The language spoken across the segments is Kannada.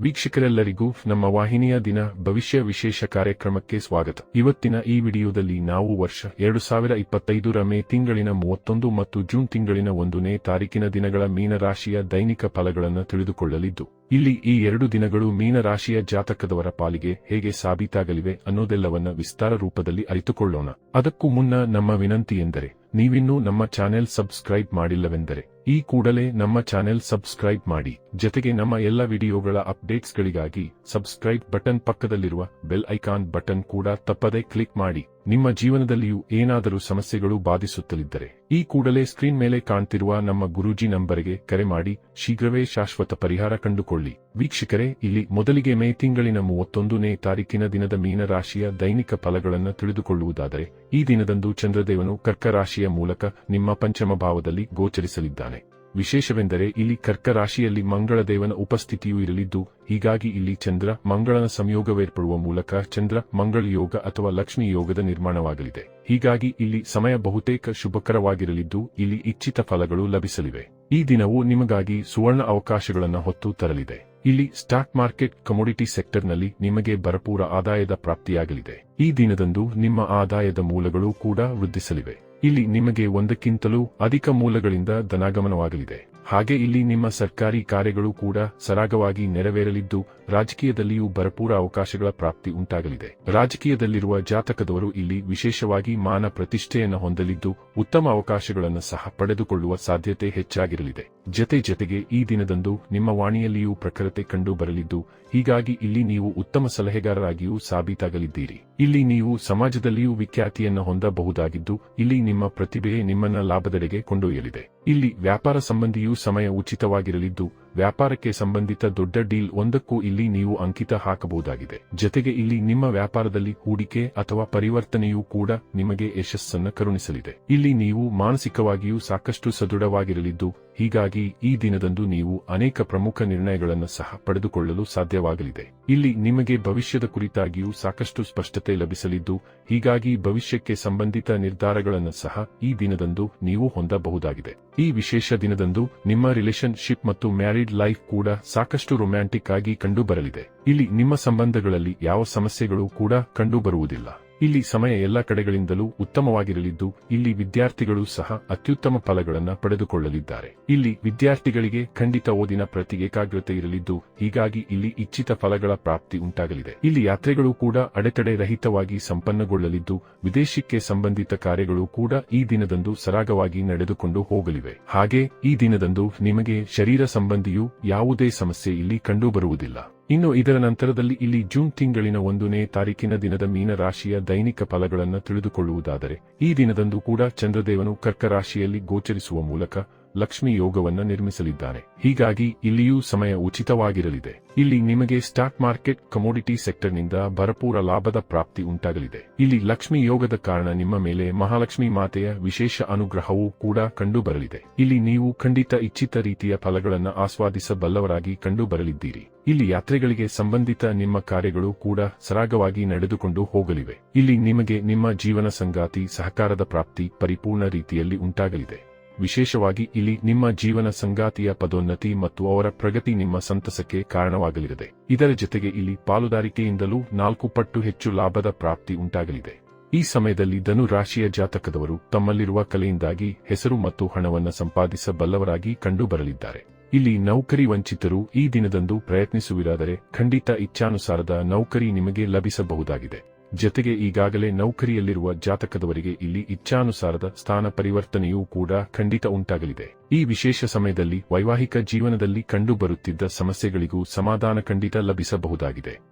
ವೀಕ್ಷಕರೆಲ್ಲರಿಗೂ ನಮ್ಮ ವಾಹಿನಿಯ ದಿನ ಭವಿಷ್ಯ ವಿಶೇಷ ಕಾರ್ಯಕ್ರಮಕ್ಕೆ ಸ್ವಾಗತ. ಇವತ್ತಿನ ಈ ವಿಡಿಯೋದಲ್ಲಿ ನಾವು ವರ್ಷ ಎರಡು ಸಾವಿರ ಇಪ್ಪತ್ತೈದರ ಮೇ ತಿಂಗಳಿನ ಮೂವತ್ತೊಂದು ಮತ್ತು ಜೂನ್ ತಿಂಗಳಿನ ಒಂದನೇ ತಾರೀಕಿನ ದಿನಗಳ ಮೀನರಾಶಿಯ ದೈನಿಕ ಫಲಗಳನ್ನು ತಿಳಿದುಕೊಳ್ಳಲಿದ್ದು ಇಲ್ಲಿ ಈ ಎರಡು ದಿನಗಳು ಮೀನರಾಶಿಯ ಜಾತಕದವರ ಪಾಲಿಗೆ ಹೇಗೆ ಸಾಬೀತಾಗಲಿವೆ ಅನ್ನೋದೆಲ್ಲವನ್ನ ವಿಸ್ತಾರ ರೂಪದಲ್ಲಿ ಅರಿತುಕೊಳ್ಳೋಣ. ಅದಕ್ಕೂ ಮುನ್ನ ನಮ್ಮ ವಿನಂತಿ ಎಂದರೆ, ನೀವಿನ್ನೂ ನಮ್ಮ ಚಾನೆಲ್ ಸಬ್ಸ್ಕ್ರೈಬ್ ಮಾಡಿಲ್ಲವೆಂದರೆ, ಈ ಕೂಡಲೇ ನಮ್ಮ ಚಾನೆಲ್ ಸಬ್ಸ್ಕ್ರೈಬ್ ಮಾಡಿ, ಜೊತೆಗೆ ನಮ್ಮ ಎಲ್ಲ ವಿಡಿಯೋಗಳ ಅಪ್ಡೇಟ್ಸ್ಗಳಿಗಾಗಿ ಸಬ್ಸ್ಕ್ರೈಬ್ ಬಟನ್ ಪಕ್ಕದಲ್ಲಿರುವ ಬೆಲ್ ಐಕಾನ್ ಬಟನ್ ಕೂಡ ತಪ್ಪದೇ ಕ್ಲಿಕ್ ಮಾಡಿ. ನಿಮ್ಮ ಜೀವನದಲ್ಲಿಯೂ ಏನಾದರೂ ಸಮಸ್ಯೆಗಳು ಬಾಧಿಸುತ್ತಲಿದ್ದರೆ, ಈ ಕೂಡಲೇ ಸ್ಕ್ರೀನ್ ಮೇಲೆ ಕಾಣ್ತಿರುವ ನಮ್ಮ ಗುರೂಜಿ ನಂಬರ್ಗೆ ಕರೆ ಮಾಡಿ, ಶೀಘ್ರವೇ ಶಾಶ್ವತ ಪರಿಹಾರ ಕಂಡುಕೊಳ್ಳಿ. ವೀಕ್ಷಕರೇ, ಇಲ್ಲಿ ಮೊದಲಿಗೆ ಮೇ ತಿಂಗಳಿನ ಮೂವತ್ತೊಂದನೇ ತಾರೀಕಿನ ದಿನದ ಮೀನರಾಶಿಯ ದೈನಿಕ ಫಲಗಳನ್ನು ತಿಳಿದುಕೊಳ್ಳುವುದಾದರೆ, ಈ ದಿನದಂದು ಚಂದ್ರದೇವನು ಕರ್ಕ ರಾಶಿಯ ಮೂಲಕ ನಿಮ್ಮ ಪಂಚಮ ಭಾವದಲ್ಲಿ ಗೋಚರಿಸಲಿದ್ದಾನೆ. ವಿಶೇಷವೆಂದರೆ ಇಲ್ಲಿ ಕರ್ಕ ರಾಶಿಯಲ್ಲಿ ಮಂಗಳ ದೇವನ ಉಪಸ್ಥಿತಿಯೂ ಇರಲಿದ್ದು, ಹೀಗಾಗಿ ಇಲ್ಲಿ ಚಂದ್ರ ಮಂಗಳನ ಸಂಯೋಗವೇರ್ಪಡುವ ಮೂಲಕ ಚಂದ್ರ ಮಂಗಳ ಯೋಗ ಅಥವಾ ಲಕ್ಷ್ಮಿ ಯೋಗದ ನಿರ್ಮಾಣವಾಗಲಿದೆ. ಹೀಗಾಗಿ ಇಲ್ಲಿ ಸಮಯ ಬಹುತೇಕ ಶುಭಕರವಾಗಿರಲಿದ್ದು, ಇಲ್ಲಿ ಇಚ್ಛಿತ ಫಲಗಳು ಲಭಿಸಲಿವೆ. ಈ ದಿನವು ನಿಮಗಾಗಿ ಸುವರ್ಣ ಅವಕಾಶಗಳನ್ನು ಹೊತ್ತು ತರಲಿದೆ. ಇಲ್ಲಿ ಸ್ಟಾಕ್ ಮಾರ್ಕೆಟ್ ಕಮೋಡಿಟಿ ಸೆಕ್ಟರ್ನಲ್ಲಿ ನಿಮಗೆ ಭರಪೂರ ಆದಾಯದ ಪ್ರಾಪ್ತಿಯಾಗಲಿದೆ. ಈ ದಿನದಂದು ನಿಮ್ಮ ಆದಾಯದ ಮೂಲಗಳು ಕೂಡ ವೃದ್ಧಿಸಲಿವೆ. ಇಲ್ಲಿ ನಿಮಗೆ ಒಂದಕ್ಕಿಂತಲೂ ಅಧಿಕ ಮೂಲಗಳಿಂದ ಧನಾಗಮನವಾಗಲಿದೆ. ಹಾಗೆ ಇಲ್ಲಿ ನಿಮ್ಮ ಸರ್ಕಾರಿ ಕಾರ್ಯಗಳು ಕೂಡ ಸರಾಗವಾಗಿ ನೆರವೇರಲಿದ್ದು, ರಾಜಕೀಯದಲ್ಲಿಯೂ ಭರಪೂರ ಅವಕಾಶಗಳ ಪ್ರಾಪ್ತಿ ಉಂಟಾಗಲಿದೆ. ರಾಜಕೀಯದಲ್ಲಿರುವ ಜಾತಕದವರು ಇಲ್ಲಿ ವಿಶೇಷವಾಗಿ ಮಾನ ಪ್ರತಿಷ್ಠೆಯನ್ನು ಹೊಂದಲಿದ್ದು, ಉತ್ತಮ ಅವಕಾಶಗಳನ್ನು ಸಹ ಪಡೆದುಕೊಳ್ಳುವ ಸಾಧ್ಯತೆ ಹೆಚ್ಚಾಗಿರಲಿದೆ. ಜತೆ ಜತೆಗೆ ಈ ದಿನದಂದು ನಿಮ್ಮ ವಾಣಿಯಲ್ಲಿಯೂ ಪ್ರಖರತೆ ಕಂಡು ಬರಲಿದ್ದು ಹೀಗಾಗಿ ಇಲ್ಲಿ ನೀವು ಉತ್ತಮ ಸಲಹೆಗಾರರಾಗಿಯೂ ಸಾಬೀತಾಗಲಿದ್ದೀರಿ. ನೀವು ಸಮಾಜದಲ್ಲಿಯೂ ವಿಖ್ಯಾತಿಯನ್ನು ಹೊಂದಬಹುದಾಗಿದ್ದು ಇಲ್ಲಿ ನಿಮ್ಮ ಪ್ರತಿಭೆಯೇ ನಿಮ್ಮನ್ನ ಲಾಭದೆಡೆಗೆ ಕೊಂಡೊಯ್ಯಲಿದೆ. ಇಲ್ಲಿ ವ್ಯಾಪಾರ ಸಂಬಂಧಿಯೂ ಸಮಯ ಉಚಿತವಾಗಿರಲಿದ್ದು, ವ್ಯಾಪಾರಕ್ಕೆ ಸಂಬಂಧಿತ ದೊಡ್ಡ ಡೀಲ್ ಒಂದಕ್ಕೂ ಇಲ್ಲಿ ನೀವು ಅಂಕಿತ ಹಾಕಬಹುದಾಗಿದೆ. ಜತೆಗೆ ಇಲ್ಲಿ ನಿಮ್ಮ ವ್ಯಾಪಾರದಲ್ಲಿ ಹೂಡಿಕೆ ಅಥವಾ ಪರಿವರ್ತನೆಯೂ ಕೂಡ ನಿಮಗೆ ಯಶಸ್ಸನ್ನು ಕರುಣಿಸಲಿದೆ. ಇಲ್ಲಿ ನೀವು ಮಾನಸಿಕವಾಗಿಯೂ ಸಾಕಷ್ಟು ಸದೃಢವಾಗಿರಲಿದ್ದು, ಹೀಗಾಗಿ ಈ ದಿನದಂದು ನೀವು ಅನೇಕ ಪ್ರಮುಖ ನಿರ್ಣಯಗಳನ್ನು ಸಹ ಪಡೆದುಕೊಳ್ಳಲು ಸಾಧ್ಯವಾಗಲಿದೆ. ಇಲ್ಲಿ ನಿಮಗೆ ಭವಿಷ್ಯದ ಕುರಿತಾಗಿಯೂ ಸಾಕಷ್ಟು ಸ್ಪಷ್ಟತೆ ಲಭಿಸಲಿದ್ದು, ಹೀಗಾಗಿ ಭವಿಷ್ಯಕ್ಕೆ ಸಂಬಂಧಿತ ನಿರ್ಧಾರಗಳನ್ನು ಸಹ ಈ ದಿನದಂದು ನೀವು ಹೊಂದಬಹುದಾಗಿದೆ. ಈ ವಿಶೇಷ ದಿನದಂದು ನಿಮ್ಮ ರಿಲೇಶನ್ಶಿಪ್ ಮತ್ತು ಮ್ಯಾರಿಡ್ ಲೈಫ್ ಕೂಡ ಸಾಕಷ್ಟು ರೊಮ್ಯಾಂಟಿಕ್ ಆಗಿ ಕಂಡುಬರಲಿದೆ. ಇಲ್ಲಿ ನಿಮ್ಮ ಸಂಬಂಧಗಳಲ್ಲಿ ಯಾವ ಸಮಸ್ಯೆಗಳು ಕೂಡ ಕಂಡುಬರುವುದಿಲ್ಲ. ಇಲ್ಲಿ ಸಮಯ ಎಲ್ಲ ಕಡೆಗಳಿಂದಲೂ ಉತ್ತಮವಾಗಿರಲಿದ್ದು, ಇಲ್ಲಿ ವಿದ್ಯಾರ್ಥಿಗಳು ಸಹ ಅತ್ಯುತ್ತಮ ಫಲಗಳನ್ನು ಪಡೆದುಕೊಳ್ಳಲಿದ್ದಾರೆ. ಇಲ್ಲಿ ವಿದ್ಯಾರ್ಥಿಗಳಿಗೆ ಖಂಡಿತ ಓದಿನ ಪ್ರತಿ ಏಕಾಗ್ರತೆ ಇರಲಿದ್ದು, ಹೀಗಾಗಿ ಇಲ್ಲಿ ಇಚ್ಛಿತ ಫಲಗಳ ಪ್ರಾಪ್ತಿ ಉಂಟಾಗಲಿದೆ. ಇಲ್ಲಿ ಯಾತ್ರೆಗಳು ಕೂಡ ಅಡೆತಡೆ ರಹಿತವಾಗಿ ಸಂಪನ್ನಗೊಳ್ಳಲಿದ್ದು, ವಿದೇಶಕ್ಕೆ ಸಂಬಂಧಿತ ಕಾರ್ಯಗಳು ಕೂಡ ಈ ದಿನದಂದು ಸರಾಗವಾಗಿ ನಡೆದುಕೊಂಡು ಹೋಗಲಿವೆ. ಹಾಗೆ ಈ ದಿನದಂದು ನಿಮಗೆ ಶರೀರ ಸಂಬಂಧಿಯೂ ಯಾವುದೇ ಸಮಸ್ಯೆ ಇಲ್ಲಿ ಕಂಡುಬರುವುದಿಲ್ಲ. ಇನ್ನು ಇದರ ನಂತರದಲ್ಲಿ ಇಲ್ಲಿ ಜೂನ್ ತಿಂಗಳಿನ ಒಂದನೇ ತಾರೀಕಿನ ದಿನದ ಮೀನರಾಶಿಯ ದೈನಿಕ ಫಲಗಳನ್ನು ತಿಳಿದುಕೊಳ್ಳುವುದಾದರೆ, ಈ ದಿನದಂದು ಕೂಡ ಚಂದ್ರದೇವನು ಕರ್ಕ ರಾಶಿಯಲ್ಲಿ ಗೋಚರಿಸುವ ಮೂಲಕ ಲಕ್ಷ್ಮಿ ಯೋಗವನ್ನ ನಿರ್ಮಿಸಲಿದ್ದಾರೆ ಹೀಗಾಗಿ ಇಲ್ಲಿಯೂ ಸಮಯ ಉಚಿತವಾಗಿರಲಿದೆ. ಇಲ್ಲಿ ನಿಮಗೆ ಸ್ಟಾಕ್ ಮಾರ್ಕೆಟ್ ಕಮೋಡಿಟಿ ಸೆಕ್ಟರ್ನಿಂದ ಭರಪೂರ ಲಾಭದ ಪ್ರಾಪ್ತಿ ಉಂಟಾಗಲಿದೆ. ಇಲ್ಲಿ ಲಕ್ಷ್ಮಿ ಯೋಗದ ಕಾರಣ ನಿಮ್ಮ ಮೇಲೆ ಮಹಾಲಕ್ಷ್ಮಿ ಮಾತೆಯ ವಿಶೇಷ ಅನುಗ್ರಹವೂ ಕೂಡ ಕಂಡುಬರಲಿದೆ. ಇಲ್ಲಿ ನೀವು ಖಂಡಿತ ಇಚ್ಛಿತ ರೀತಿಯ ಫಲಗಳನ್ನು ಆಸ್ವಾದಿಸಬಲ್ಲವರಾಗಿ ಕಂಡುಬರಲಿದ್ದೀರಿ. ಇಲ್ಲಿ ಯಾತ್ರೆಗಳಿಗೆ ಸಂಬಂಧಿತ ನಿಮ್ಮ ಕಾರ್ಯಗಳು ಕೂಡ ಸರಾಗವಾಗಿ ನಡೆದುಕೊಂಡು ಹೋಗಲಿವೆ. ಇಲ್ಲಿ ನಿಮಗೆ ನಿಮ್ಮ ಜೀವನ ಸಂಗಾತಿ ಸಹಕಾರದ ಪ್ರಾಪ್ತಿ ಪರಿಪೂರ್ಣ ರೀತಿಯಲ್ಲಿ ಉಂಟಾಗಲಿದೆ. ವಿಶೇಷವಾಗಿ ಇಲ್ಲಿ ನಿಮ್ಮ ಜೀವನ ಸಂಗಾತಿಯ ಪದೋನ್ನತಿ ಮತ್ತು ಅವರ ಪ್ರಗತಿ ನಿಮ್ಮ ಸಂತಸಕ್ಕೆ ಕಾರಣವಾಗಲಿದೆ. ಇದರ ಜೊತೆಗೆ ಇಲ್ಲಿ ಪಾಲುದಾರಿಕೆಯಿಂದಲೂ ನಾಲ್ಕು ಪಟ್ಟು ಹೆಚ್ಚು ಲಾಭದ ಪ್ರಾಪ್ತಿ ಉಂಟಾಗಲಿದೆ. ಈ ಸಮಯದಲ್ಲಿ ಧನು ರಾಶಿಯ ಜಾತಕದವರು ತಮ್ಮಲ್ಲಿರುವ ಕಲೆಯಿಂದಾಗಿ ಹೆಸರು ಮತ್ತು ಹಣವನ್ನು ಸಂಪಾದಿಸಬಲ್ಲವರಾಗಿ ಕಂಡುಬರಲಿದ್ದಾರೆ. ಇಲ್ಲಿ ನೌಕರಿ ವಂಚಿತರು ಈ ದಿನದಂದು ಪ್ರಯತ್ನಿಸುವಿರಾದರೆ ಖಂಡಿತ ಇಚ್ಛಾನುಸಾರದ ನೌಕರಿ ನಿಮಗೆ ಲಭಿಸಬಹುದಾಗಿದೆ. ಜೊತೆಗೆ ಈಗಾಗಲೇ ನೌಕರಿಯಲ್ಲಿರುವ ಜಾತಕದವರಿಗೆ ಇಲ್ಲಿ ಇಚ್ಛಾನುಸಾರದ ಸ್ಥಾನ ಪರಿವರ್ತನೆಯೂ ಕೂಡ ಖಂಡಿತ ಉಂಟಾಗಲಿದೆ. ಈ ವಿಶೇಷ ಸಮಯದಲ್ಲಿ ವೈವಾಹಿಕ ಜೀವನದಲ್ಲಿ ಕಂಡುಬರುತ್ತಿದ್ದ ಸಮಸ್ಯೆಗಳಿಗೂ ಸಮಾಧಾನ ಖಂಡಿತ ಲಭಿಸಬಹುದಾಗಿದೆ.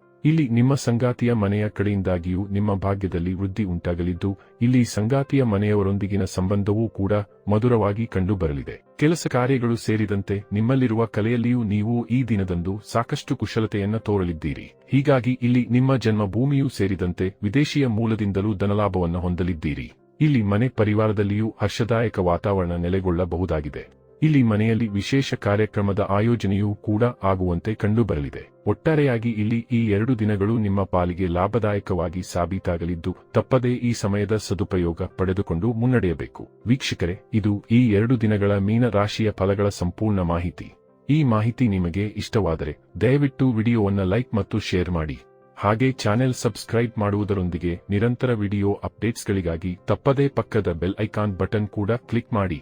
ಇಲ್ಲಿ ನಿಮ್ಮ ಸಂಗಾತಿಯ ಮನೆಯ ಕಡೆಯಿಂದಾಗಿಯೂ ನಿಮ್ಮ ಭಾಗ್ಯದಲ್ಲಿ ವೃದ್ಧಿ ಉಂಟಾಗಲಿದ್ದು, ಇಲ್ಲಿ ಸಂಗಾತಿಯ ಮನೆಯವರೊಂದಿಗಿನ ಸಂಬಂಧವೂ ಕೂಡ ಮಧುರವಾಗಿ ಕಂಡುಬರಲಿದೆ. ಕೆಲಸ ಕಾರ್ಯಗಳು ಸೇರಿದಂತೆ ನಿಮ್ಮಲ್ಲಿರುವ ಕಲೆಯಲ್ಲಿಯೂ ನೀವು ಈ ದಿನದಂದು ಸಾಕಷ್ಟು ಕುಶಲತೆಯನ್ನ ತೋರಲಿದ್ದೀರಿ. ಹೀಗಾಗಿ ಇಲ್ಲಿ ನಿಮ್ಮ ಜನ್ಮಭೂಮಿಯೂ ಸೇರಿದಂತೆ ವಿದೇಶಿಯ ಮೂಲದಿಂದಲೂ ಧನಲಾಭವನ್ನು ಹೊಂದಲಿದ್ದೀರಿ. ಇಲ್ಲಿ ಮನೆ ಪರಿವಾರದಲ್ಲಿಯೂ ಹರ್ಷದಾಯಕ ವಾತಾವರಣ ನೆಲೆಗೊಳ್ಳಬಹುದಾಗಿದೆ. ಇಲ್ಲಿ ಮನೆಯಲ್ಲಿ ವಿಶೇಷ ಕಾರ್ಯಕ್ರಮದ ಆಯೋಜನೆಯೂ ಕೂಡ ಆಗುವಂತೆ ಕಂಡುಬರಲಿದೆ. ಒಟ್ಟಾರೆಯಾಗಿ ಇಲ್ಲಿ ಈ ಎರಡು ದಿನಗಳು ನಿಮ್ಮ ಪಾಲಿಗೆ ಲಾಭದಾಯಕವಾಗಿ ಸಾಬೀತಾಗಲಿದ್ದು, ತಪ್ಪದೇ ಈ ಸಮಯದ ಸದುಪಯೋಗ ಪಡೆದುಕೊಂಡು ಮುನ್ನಡೆಯಬೇಕು. ವೀಕ್ಷಕರೇ, ಇದು ಈ ಎರಡು ದಿನಗಳ ಮೀನ ರಾಶಿಯ ಫಲಗಳ ಸಂಪೂರ್ಣ ಮಾಹಿತಿ. ಈ ಮಾಹಿತಿ ನಿಮಗೆ ಇಷ್ಟವಾದರೆ, ದಯವಿಟ್ಟು ವಿಡಿಯೋವನ್ನು ಲೈಕ್ ಮತ್ತು ಶೇರ್ ಮಾಡಿ. ಹಾಗೆ ಚಾನೆಲ್ ಸಬ್ಸ್ಕ್ರೈಬ್ ಮಾಡುವುದರೊಂದಿಗೆ ನಿರಂತರ ವಿಡಿಯೋ ಅಪ್ಡೇಟ್ಸ್ಗಳಿಗಾಗಿ ತಪ್ಪದೇ ಪಕ್ಕದ ಬೆಲ್ ಐಕಾನ್ ಬಟನ್ ಕೂಡ ಕ್ಲಿಕ್ ಮಾಡಿ.